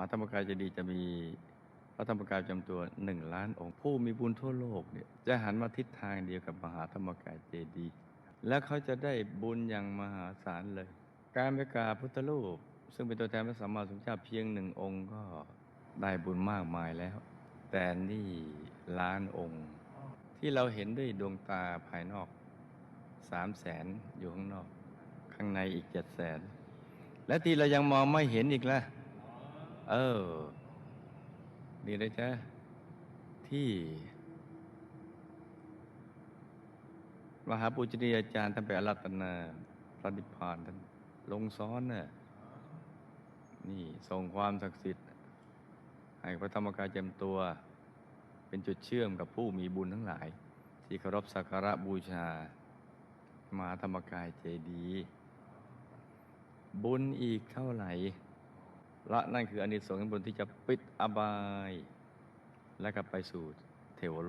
หาธรรมกายเจดีจะมีพระธรรมกายจำตัวหนึ่งล้านองค์ ผู้มีบุญทั่วโลกเนี่ยจะหันมาทิศทางเดียวกับมหาธรรมกายเจดีแล้วเขาจะได้บุญอย่างมหาศาลเลย การไปกราบพุทธรูป ซึ่งเป็นตัวแทนพระสัมมาสัมพุทธเจ้าเพียงหนึ่งองค์ก็ได้บุญมากมายแล้ว แต่นี่ล้านองค์ ที่เราเห็นด้วยดวงตาภายนอกสามแสนอยู่ข้างนอก ข้างในอีกเจ็ดแสนและที่เรายังมองไม่เห็นอีกล่ะ เออ นี่นะจ๊ะ ที่ มหาปุจนียอาจารย์ท่านไปอารัตนาพระนิพพานท่านลงซ้อนน่ะนี่ทรงความศักดิ์สิทธิ์ ให้พระธรรมกายเจมตัว เป็นจุดเชื่อมกับผู้มีบุญทั้งหลาย ที่เคารพสักการะบูชา มหาธรรมกายเจดี บุญอีกเท่าไหร่ ละนั่นคืออานิสงส์แห่งบุญที่จะปิดอบาย และกลับไปสู่เทวโลก